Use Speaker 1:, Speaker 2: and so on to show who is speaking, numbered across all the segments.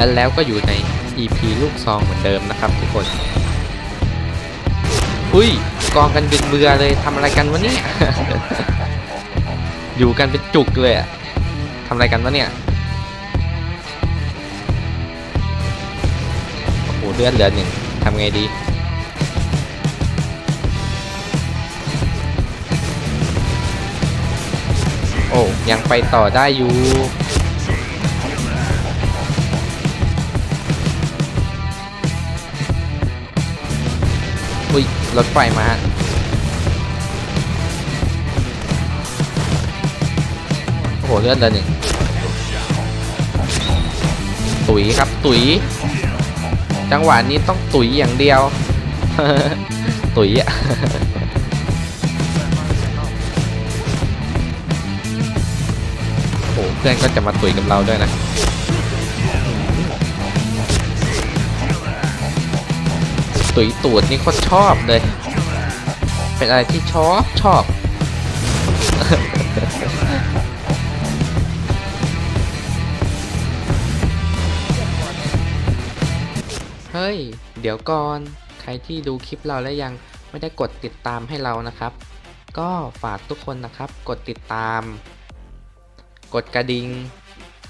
Speaker 1: และแล้วก็อยู่ใน EP ลูกซองเหมือนเดิมนะครับทุกคนอุ้ยกองกันเป็นเบือเลยทำอะไรกันวะเนี่ย อยู่กันเป็นจุกเลยอะทำอะไรกันวะเนี่ยโอ้โหเลือดเหลือหนึ่งทำไงดีโอ้ยังไปต่อได้อยู่ รถไฟมาฮะโอ้โหเลือดเลือหนึ่งตุ๋ยครับตุ๋ยจังหวะนี้ต้องตุ๋ยอย่างเดียว ตุ๋ยอะโอ้โหเพื่อนก็จะมาตุ๋ยกับเราด้วยนะ ตุยตูดนี่โคตรชอบเลย เป็นอะไรที่ชอบชอบ เฮ้ย เดี๋ยวก่อน ใครที่ดูคลิปเราแล้วยังไม่ได้กดติดตามให้เรานะครับ ก็ฝากทุกคนนะครับ กดติดตาม กดกระดิ่ง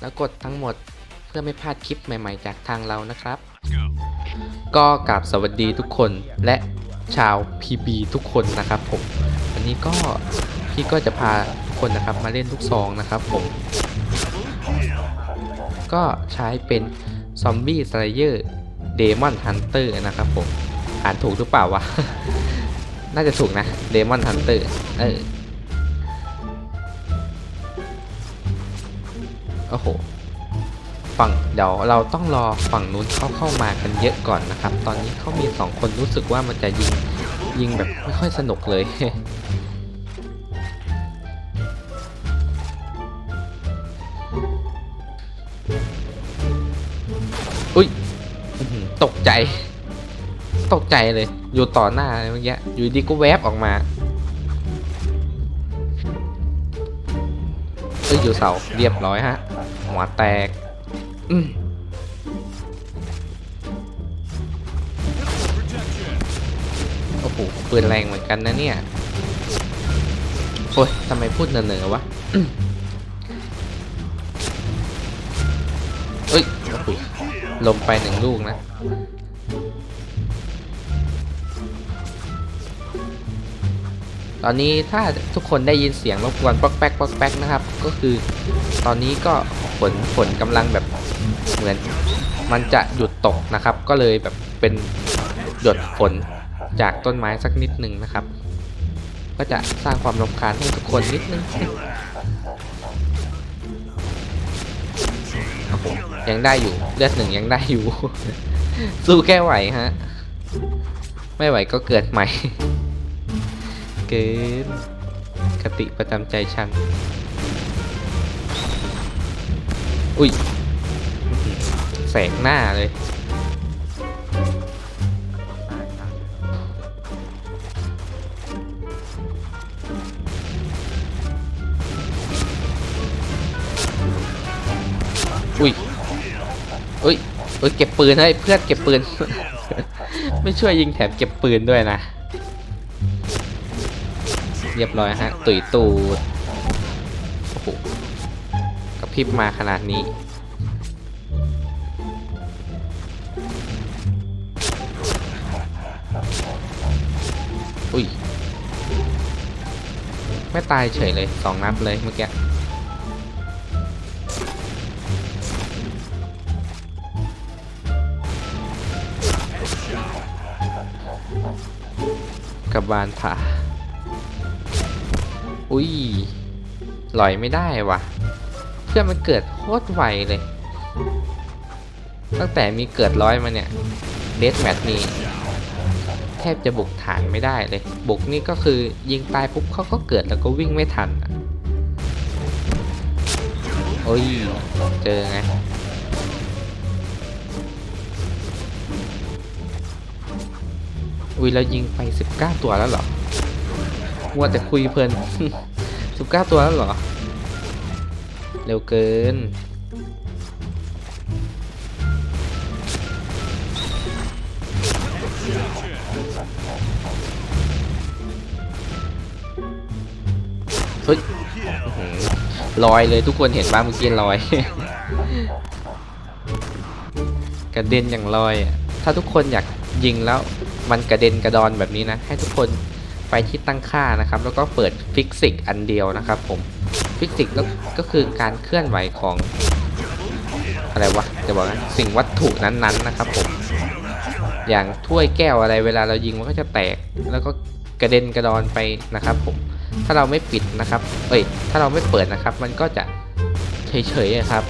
Speaker 1: แล้วกดทั้งหมดเพื่อไม่พลาดคลิปใหม่ ๆ จากทางเรานะครับ ก็กราบสวัสดีทุกคนและชาว PB ทุกคนนะครับผมวันนี้ก็พี่ก็จะพาทุกคนนะครับมาเล่นลูกซองนะครับผม ก็ใช้เป็นซอมบี้สไลเยอร์เดมอนฮันเตอร์นะครับผมอ่านถูกหรือเปล่าวะ น่าจะถูกนะเดมอนฮันเตอร์เออโอ้โห ฝั่งเดี๋ยวเราต้องรอฝั่งนู้นเขาเข้ามากันเยอะก่อนนะครับ ตอนนี้เขามีสองคนรู้สึกว่ามันจะยิงยิงแบบไม่ค่อยสนุกเลยอุ้ยอื้อหือตกใจ ตกใจเลย อยู่ต่อหน้าเมื่อกี้อยู่ดีก็แวบออกมาเอ้ยอยู่เสาเรียบร้อยฮะหัวแตก อืมโอ้โหปืนแรงเหมือนกันนะเนี่ยโอ้ยทำไมพูดเหนือๆวะอืมเอ้ยโอ้โหลมไปหนึ่งลูกนะตอนนี้ถ้าทุกคนได้ยินเสียงรบกวนป๊อกแป๊กป๊อกแป๊กนะครับ ก็คือ ตอนนี้ก็ฝนฝนกำลังแบบ เหมือนมันจะหยุดตกนะครับ ก็เลยแบบเป็นหยดฝนจากต้นไม้สักนิดหนึ่งนะครับ ก็จะสร้างความรำคาญให้ทุกคนนิดนึงยังได้อยู่เลือดหนึ่งยังได้อยู่ สู้แค่ไหวฮะ ไม่ไหวก็เกิดใหม่ เกินคติประจำใจฉัน อุ้ย แสงหน้าเลย อุ้ยอุ้ยอุ้ย เก็บปืนให้เพื่อนเก็บปืน ไม่ช่วยยิงแถมเก็บปืนด้วยนะ เรียบร้อยฮะ ตุยตูดโอ้โหกระพริบมาขนาดนี้ อุ้ย ไม่ตายเฉยเลยสองนัดเลยเมื่อกี้กับบานผ่าอุ้ยลอยไม่ได้วะเพื่อนมันเกิดโคตรไวเลย ตั้งแต่มีเกิดร้อยมาเนี่ยเดสแมทนี่ แทบจะบุกฐานไม่ได้เลย บุกนี่ก็คือยิงตายปุ๊บเขาก็เกิดแล้วก็วิ่งไม่ทันโอ้ย เจอไงอุ้ยเรายิงไป 19 ตัวแล้วเหรอมัวแต่คุยเพลิน 19 ตัวแล้วเหรอ เร็วเกิน เฮ้ยลอยเลยทุกคนเห็นบ้าเมื่อกี้ลอย กระเด็นอย่างลอย ถ้าทุกคนอยากยิงแล้วมันกระเด็นกระดอนแบบนี้นะ ให้ทุกคนไปที่ตั้งค่านะครับ แล้วก็เปิดฟิกซิกอันเดียวนะครับผมฟิกซิกก็คือการเคลื่อนไหวของ อะไรวะจะบอกนะสิ่งวัตถุนั้นๆนนนะครับผม อย่างถ้วยแก้วอะไรเวลาเรายิงมันก็จะแตก แล้วก็กระเด็นกระดอนไปนะครับผมถ้าเราไม่ปิดนะครับ เอ้ย ถ้าเราไม่เปิดนะครับ มันก็จะเฉยๆอะครับ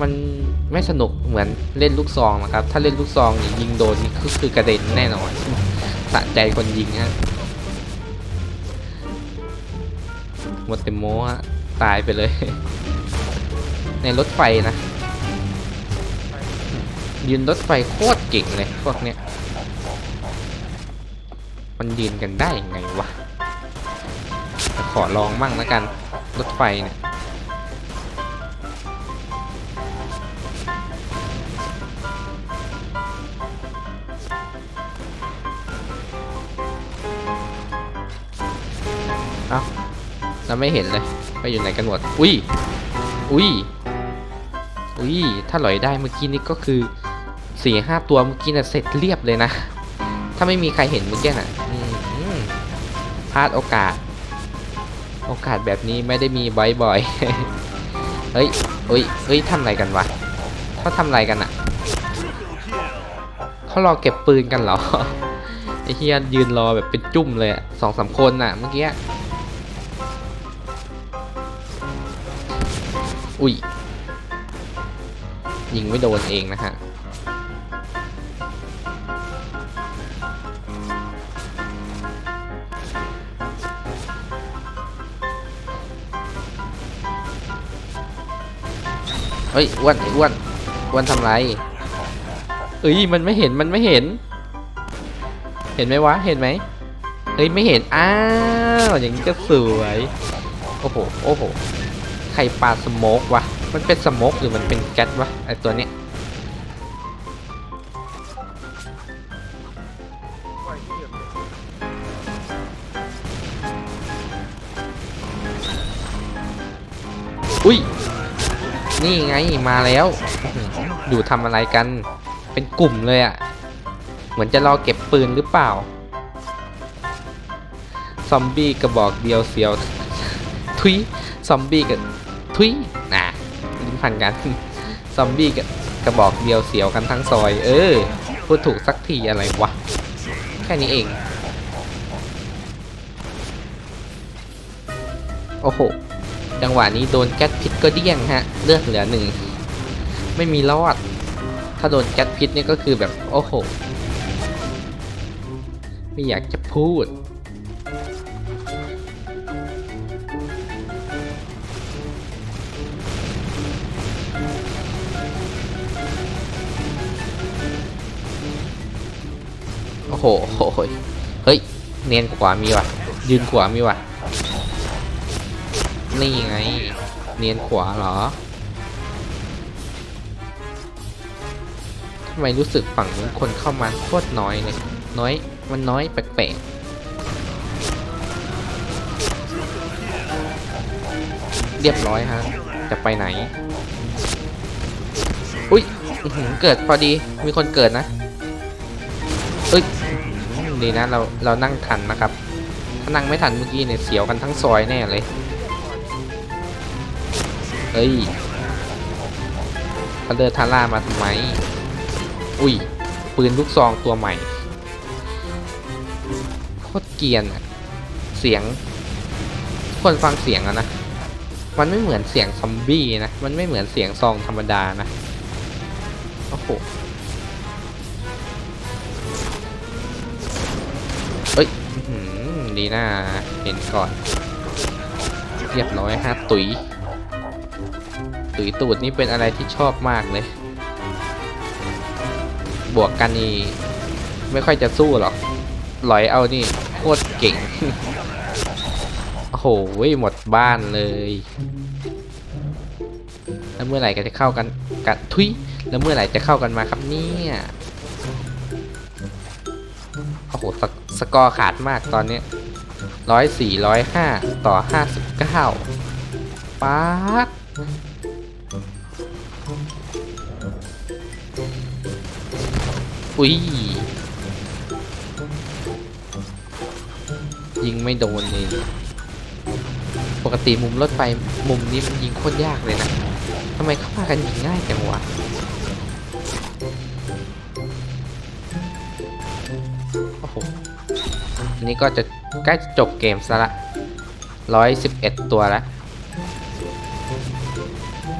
Speaker 1: มันไม่สนุกเหมือนเล่นลูกซองนะครับ ถ้าเล่นลูกซองนี่ยิงโดนนี่คือคือกระเด็นแน่นอนสะใจคนยิงฮะหมดเต็มโมฮะตายไปเลย ในรถไฟนะ ยืนรถไฟโคตรเก่งเลยพวกเนี้ย มันยืนกันได้ยังไงวะขอลองมั่งแล้วกัน รถไฟเนี่ยเอ้าเราไม่เห็นเลย ไปอยู่ไหนกันหมด อุ้ย อุ้ย อุ้ย ถ้าลอยได้เมื่อกี้นี้ก็คือ สี่ห้าตัวเมื่อกี้น่ะเสร็จเรียบเลยนะ ถ้าไม่มีใครเห็นเมื่อกี้น่ะพลาดโอกาส โอกาสแบบนี้ไม่ได้มีบ่อยๆ เฮ้ยเฮ้ยเฮ้ยทำอะไรกันวะเขาทำอะไรกันอะเขารอเก็บปืนกันเหรอไอเฮียยืนรอแบบเป็นจุ่มเลยสองสามคนน่ะเมื่อกี้อุ้ยยิงไม่โดนเองนะฮะ เฮ้ยอ้วนไอ้อ้วนอ้วนทำไรเอ้ยมันไม่เห็นมันไม่เห็น เห็นไหมวะเห็นไหมเฮ้ยไม่เห็นอ้าวอย่างนี้ก็สวยโอ้โหโอ้โหใครปาสโมกวะมันเป็นสโมกหรือมันเป็นแก๊สวะไอตัวเนี้ยอุ้ย นี่ไงมาแล้วอยู่ทำอะไรกัน เป็นกลุ่มเลยอะ่ะ เหมือนจะรอเก็บปืนหรือเปล่า ซอมบี้กระบอกเดียวเสียว ทุย ซอมบี้กับทุยน่ะลิ้นพันกัน ซอมบี้กับกระบอกเดียวเสียวกันทั้งซอย เออ พูดถูกสักทีอะไรวะ แค่นี้เอง โอ้โห จังหวะนี้โดนแก๊สพิษก็เดี้ยงฮะ เลือดเหลือหนึ่ง ไม่มีรอด ถ้าโดนแก๊สพิษนี่ก็คือแบบ โอ้โห ไม่อยากจะพูด โอ้โห เฮ้ย เนียนขวามีว่ะ ยืนขวามีว่ะ นี่ไง เนียนขวาเหรอทำไมรู้สึกฝั่งนู้นคนเข้ามาโคตรน้อยเลยน้อยมันน้อยแปลกๆเรียบร้อยฮะ จะไปไหน อุ้ยเกิดพอดีมีคนเกิดนะเอ้ยดีนะเราเรานั่งทันนะครับ ถ้านั่งไม่ทันเมื่อกี้เนี่ยเสียวกันทั้งซอยแน่เลย เฮ้ยเขาเดินทาร่ามาทำไม อุ้ย ปืนลูกซองตัวใหม่ โคตรเกียนอะเสียง คนฟังเสียงอะนะ มันไม่เหมือนเสียงซอมบี้นะ มันไม่เหมือนเสียงซองธรรมดานะ โอ้โหเอ้ยอื้อหือดีนะเห็นก่อน เรียบร้อยฮะตุ๋ย ตุยตูดนี่เป็นอะไรที่ชอบมากเลย บวกกันนี่ไม่ค่อยจะสู้หรอกหลอยเอานี่โคตรเก่ง โอ้โหหมดบ้านเลย แล้วเมื่อไหร่ก็จะเข้ากันกัดทุยแล้วเมื่อไหร่จะเข้ากันมาครับเนี่ยโอ้โหสสกอร์ขาดมากตอนนี้ร้อยสี่ร้อยห้าต่อห้าสิบเก้าป๊าด อุ้ย ยิงไม่โดนเลย ปกติมุมรถไฟมุมนี้มันยิงโคตรยากเลยนะทำไมเข้ามากันยิงง่ายจังวะโอ้โหอันนี้ก็จะใกล้จะจบเกมซะละร้อยสิบเอ็ดตัวแล้ว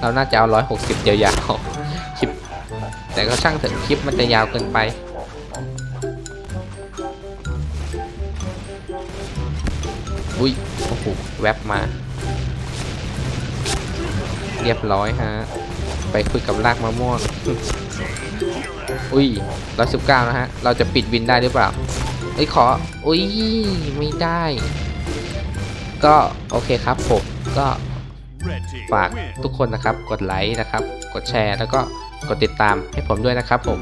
Speaker 1: เราน่าจะเอาร้อยหกสิบยาวๆคลิป แต่ก็ช่างเถอะคลิปมันจะยาวเกินไป อุ้ยโอ้โหแวบมา เรียบร้อยฮะ ไปคุยกับรากมะม่วง อุ้ยร้อยสิบเก้านะฮะ เราจะปิดวินได้หรือเปล่าเอ้ยขอ อุ้ยไม่ได้ ก็โอเคครับผมก็ฝากทุกคนนะครับ กดไลค์นะครับ กดแชร์แล้วก็ กดติดตามให้ผมด้วยนะครับผม